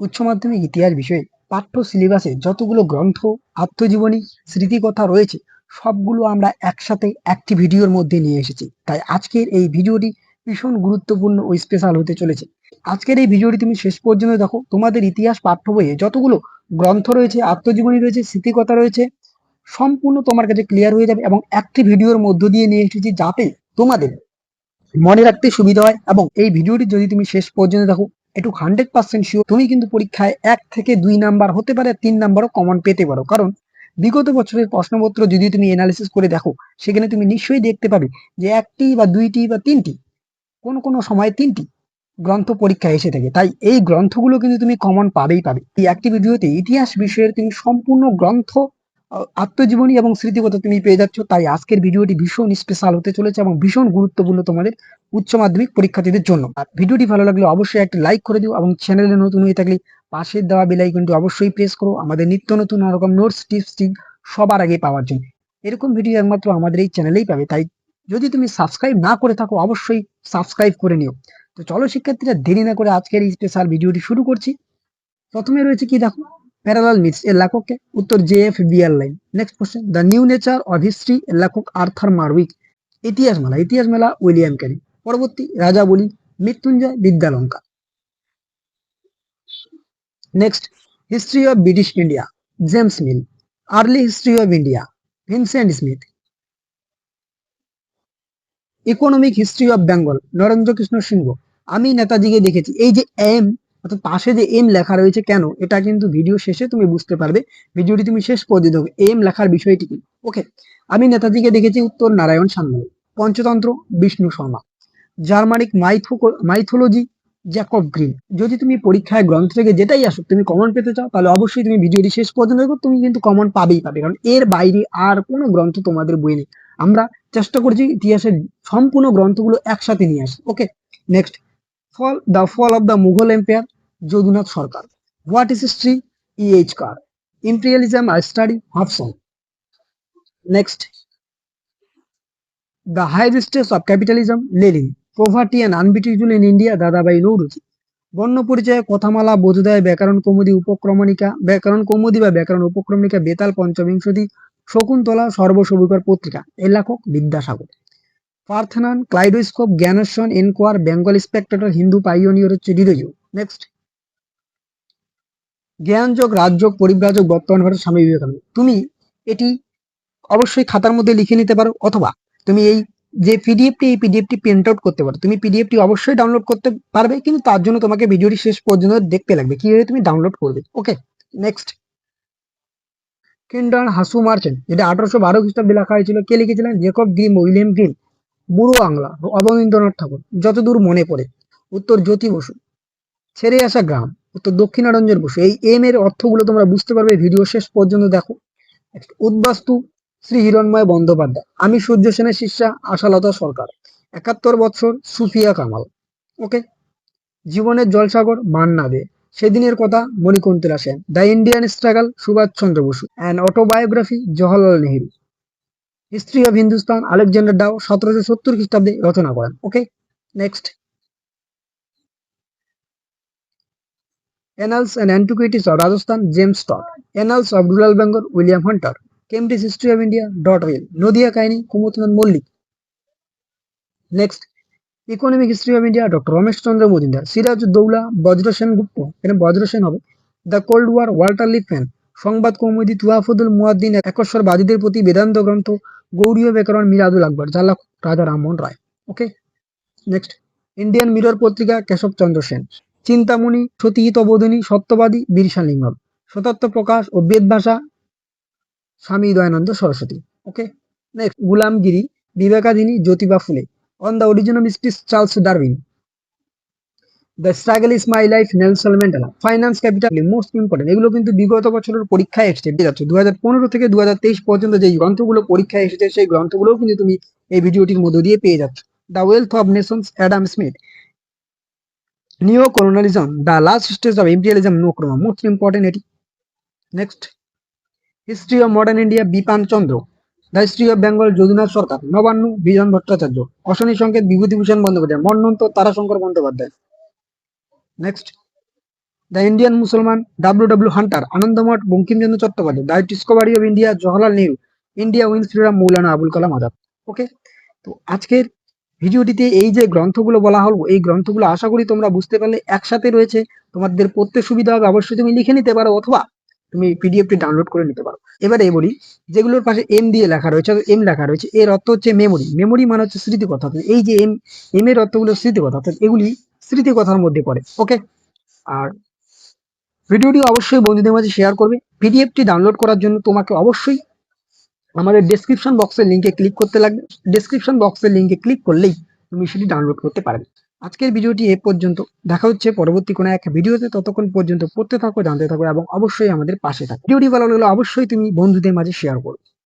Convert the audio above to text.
উচ্চ মাধ্যমিক ইতিহাস বিষয়ে পাঠ্য সিলেবাসে যতগুলো গ্রন্থ, আত্মজীবনী, স্মৃতিকথা রয়েছে, সবগুলো আমরা একসাথে একটি ভিডিওর মধ্যে নিয়ে এসেছি। তাই আজকের এই ভিডিওটি ভীষণ গুরুত্বপূর্ণ ও স্পেশাল হতে চলেছে। আজকের এই ভিডিওটি তুমি শেষ পর্যন্ত দেখো। তোমাদের ইতিহাস পাঠ্য বইয়ে যতগুলো গ্রন্থ রয়েছে, আত্মজীবনী রয়েছে, স্মৃতিকথা রয়েছে, সম্পূর্ণ তোমার কাছে ক্লিয়ার হয়ে যাবে এবং একটি ভিডিওর মধ্য দিয়ে নিয়ে এসেছি যাতে তোমাদের মনে রাখতে সুবিধা হয়। এবং এই ভিডিওটি যদি তুমি শেষ পর্যন্ত দেখো একটু হান্ড্রেড পার্সেন্ট শিওর তুমি কিন্তু পরীক্ষায় এক থেকে দুই নাম্বার হতে পারে, তিন নাম্বারও কমন পেতে পারো। কারণ বিগত বছরের প্রশ্নপত্র যদি তুমি এনালিসিস করে দেখো, সেখানে তুমি নিশ্চয়ই দেখতে পাবে যে একটি বা দুইটি বা তিনটি, কোন কোন সময় তিনটি গ্রন্থ পরীক্ষা এসে থাকে। তাই এই গ্রন্থগুলো কিন্তু তুমি কমন পাবেই পাবে। এই একটি ভিডিওতে ইতিহাস বিষয়ের তুমি সম্পূর্ণ গ্রন্থ আত্মজীবনী এবং স্মৃতিকথা তুমি পেয়ে যাচ্ছ। তাই আজকের ভিডিওটি ভীষণ স্পেশাল হতে চলেছে এবং ভীষণ গুরুত্বপূর্ণ তোমাদের উচ্চ মাধ্যমিক পরীক্ষার্থীদের জন্য। আর ভিডিওটি ভালো লাগলে অবশ্যই একটা লাইক করে দিও এবং চ্যানেলে নতুন হয়ে থাকলে পাশের দেওয়া বেল আইকনটি অবশ্যই প্রেস করো। আমাদের নিত্য নতুন রকম নোটস টিপস টিপ সবার আগে পাওয়ার জন্য। এরকম ভিডিও একমাত্র আমাদের এই চ্যানেলেই পাবে। তাই যদি তুমি সাবস্ক্রাইব না করে থাকো, অবশ্যই সাবস্ক্রাইব করে নিও। তো চলো শিক্ষার্থীরা দেরি না করে আজকের এই স্পেশাল ভিডিওটি শুরু করছি। প্রথমে রয়েছে কি দেখো? প্যারালাল মিথস এর লেখককে উত্তর J F Bierlein next question the new nature of history এর লেখক আর্থার মারউইক ইতিহাস মেলা ইতিহাস মেলা উইলিয়াম ক্যারি। পরবর্তী Rajabali Mrityunjay Vidyalankar next history of British India James Mill early history of India Vincent Smith economic history of Bengal Narendra Krishna Sinha আমি নেতাজিকে দেখেছি। এই যে এম অর্থাৎ পাশে যে এম লেখা রয়েছে কেন, এটা কিন্তু ভিডিও শেষে তুমি বুঝতে পারবে। ভিডিওটি তুমি শেষ করে দিতে এম লেখার বিষয়টি কি? ওকে আমি নেতাজিকে দেখেছি উত্তর Narayan Sanyal, Panchatantra Vishnu Sharma, Germanic mytho, mythology Jacob Grimm. যদি তুমি পরীক্ষায় গ্রন্থ থেকে যেটাই আসো তুমি কমন পেতে চাও, তাহলে অবশ্যই তুমি ভিডিওটি শেষ পর্যন্ত দেখো। তুমি কিন্তু কমন পাবেই পাবে, কারণ এর বাইরে আর কোনো গ্রন্থ তোমাদের বই নেই। আমরা চেষ্টা করছি ইতিহাসের সম্পূর্ণ গ্রন্থগুলো একসাথে নিয়ে আসি okay next fall the fall of the Mughal empire Jadunath Sarkar what is history E H Carr imperialism I study Hobson next the high stage of capitalism Lenin poverty and আনবিউটিফুল in India Dadabhai Naoroji Barna Parichay কথামালা বোধোদয় ব্যাকরণ কৌমুদি উপক্রমণিকা ব্যাকরণ কৌমুদি বা ব্যাকরণ উপক্রমণিকা বেতাল পঞ্চবিংশতি শকুন্তলা সর্বসবিকর পত্রিকা এর লেখক বিদ্যাসাগর পার্থনান, Kaleidoscope জ্ঞানেশ্বন Enquirer, Bengal Spectator Hindu Pioneer, হচ্ছে ডিরোজু নেক্সট জ্ঞানযোগ, রাজযোগ, পরিব্রাজক, বর্তমান ভারত স্বামী বিবেকানন্দ। তুমি এটি অবশ্যই খাতার মধ্যে লিখে নিতে পারো, অথবা তুমি এই যে পিডিএফটি এই পিডিএফটি প্রিন্ট আউট করতে পারো। তুমি পিডিএফটি অবশ্যই ডাউনলোড করতে পারবে, কিন্তু তার জন্য তোমাকে ভিডিওটি শেষ পর্যন্ত দেখতে লাগবে, কীভাবে তুমি ডাউনলোড করবে। ওকে নেক্সট কিন্ডার হাসু মার্চেন্ট, যেটা আঠারোশো বারো খ্রিস্টাব্দে লেখা হয়েছিল, কে লিখেছিলেন? জেকব গ্রিম উইলিয়াম গ্রিম বুড়ো বাংলা, অবনীন্দ্রনাথ ঠাকুর, যতদূর মনে পড়ে। উত্তর জ্যোতি বসু, ছেড়ে আসা গ্রাম, উত্তর দক্ষিণারঞ্জন বসু। এই এম এর অর্থগুলো তোমরা বুঝতে পারবে ভিডিও শেষ পর্যন্ত দেখো। উদ্বাস্তু শ্রী হিরণময় বন্দ্যোপাধ্যায়, আমি সূর্য সেনের শিষ্যা, আশালতা সরকার, একাত্তর বছর সুফিয়া কামাল। ওকে? জীবনের জলসাগর, মান্না দে। সেদিনের কথা Manikuntala Sen. The Indian struggle Subhas Chandra Bose. And autobiography, Jawaharlal Nehru. History of Hindustan Alexander Dow সতেরোশো সত্তর খ্রিস্টাব্দে রচনা করেন। Okay next Annals and Antiquities of Rajasthan, James Todd. Annals of Rural Bengal, William Hunter. Cambridge History of India, Dot Rail. Nadia Kahini Kumudnath Mallick next economic history of India doctor Romesh Chandra Majumdar Siraj Daula Bajrasen Gupta এখানে বজ্রসেন হবে the cold war Walter Lippmann Sambad Kaumudi তুয়াফুদুল মুয়াদ্দিন একশ্বরবাদীদের প্রতি বেদান্ত গ্রন্থ গৌরীয় ব্যাকরণ মিরাদুল আকবর, যার লেখক Raja Rammohan Roy. Okay next Indian mirror পত্রিকা, কেশব চন্দ্র সেন। চিন্তামণি সতীহিত বোধনী সত্যবাদী, বীরসা লিঙ্গম। সতত্ব প্রকাশ ও বেদ ভাষা, Swami Dayananda Saraswati. Okay next Gulamgiri, বিবেকাধীনী, Jyotiba Phule. On the original speech Charles Darwin the struggle is my life Nelson Mandela finance capital most important এগুলো কিন্তু বিগত বছরের পরীক্ষায় এসেছে ঠিক আছে দু হাজার পনেরো থেকে দু হাজার তেইশ পর্যন্ত যে গ্রন্থগুলো পরীক্ষায় এসেছে, সেই গ্রন্থগুলোও কিন্তু তুমি এই ভিডিওটির মধ্য দিয়ে পেয়ে যাচ্ছ। The wealth of nations Adam Smith neo colonialism the last stage of imperialism Nkrumah most important এটি next history of modern India Bipan Chandra the history of Bengal Jadunath Sarkar Nabanna Bijon Bhattacharya Ashani Sanket Bibhutibhushan Bandyopadhyay Manwantar Tarashankar Bandyopadhyay next the Indian Musalman W W Hunter Anandamath Bankimchandra Chattopadhyay the discovery of India Jawaharlal Nehru India win freedom Maulana Abul Kalam Azad okay তো আজকের ভিডিওটিতে এই যে গ্রন্থগুলো বলা হলো, এই গ্রন্থগুলো আশা করি তোমরা বুঝতে পারলে একসাথে রয়েছে। তোমাদের পড়তে সুবিধা হবে, অবশ্যই তুমি লিখে নিতে পারো অথবা তুমি পিডিএফটি ডাউনলোড করে নিতে পারো। এবারে বলি, যেগুলোর পাশে এম দিয়ে লেখা রয়েছে এম লেখা রয়েছে, এর অর্থ হচ্ছে মেমোরি মেমোরি মানে হচ্ছে স্মৃতিকথা। অর্থাৎ এই যে এম এম এর অর্থগুলো স্মৃতিকথা অর্থাৎ এগুলি স্মৃতিকথার মধ্যে পড়ে ওকে আর ভিডিওটি অবশ্যই বন্ধুদের মাঝে শেয়ার করবে। পিডিএফটি ডাউনলোড করার জন্য তোমাকে অবশ্যই আমাদের ডেসক্রিপশন বক্সের লিঙ্কে ক্লিক করতে লাগবে। ডেসক্রিপশন বক্সের লিঙ্কে ক্লিক করলেই তুমি সেটি ডাউনলোড করতে পারবে। আজকের ভিডিওটি এ পর্যন্ত। দেখা হচ্ছে পরবর্তী কোনো এক ভিডিওতে। ততক্ষণ পর্যন্ত পড়তে থাকো, জানতে থাকো, এবং অবশ্যই আমাদের পাশে থাকো। ভিডিওটি ভালো লাগলে অবশ্যই তুমি বন্ধুদের মাঝে শেয়ার করো।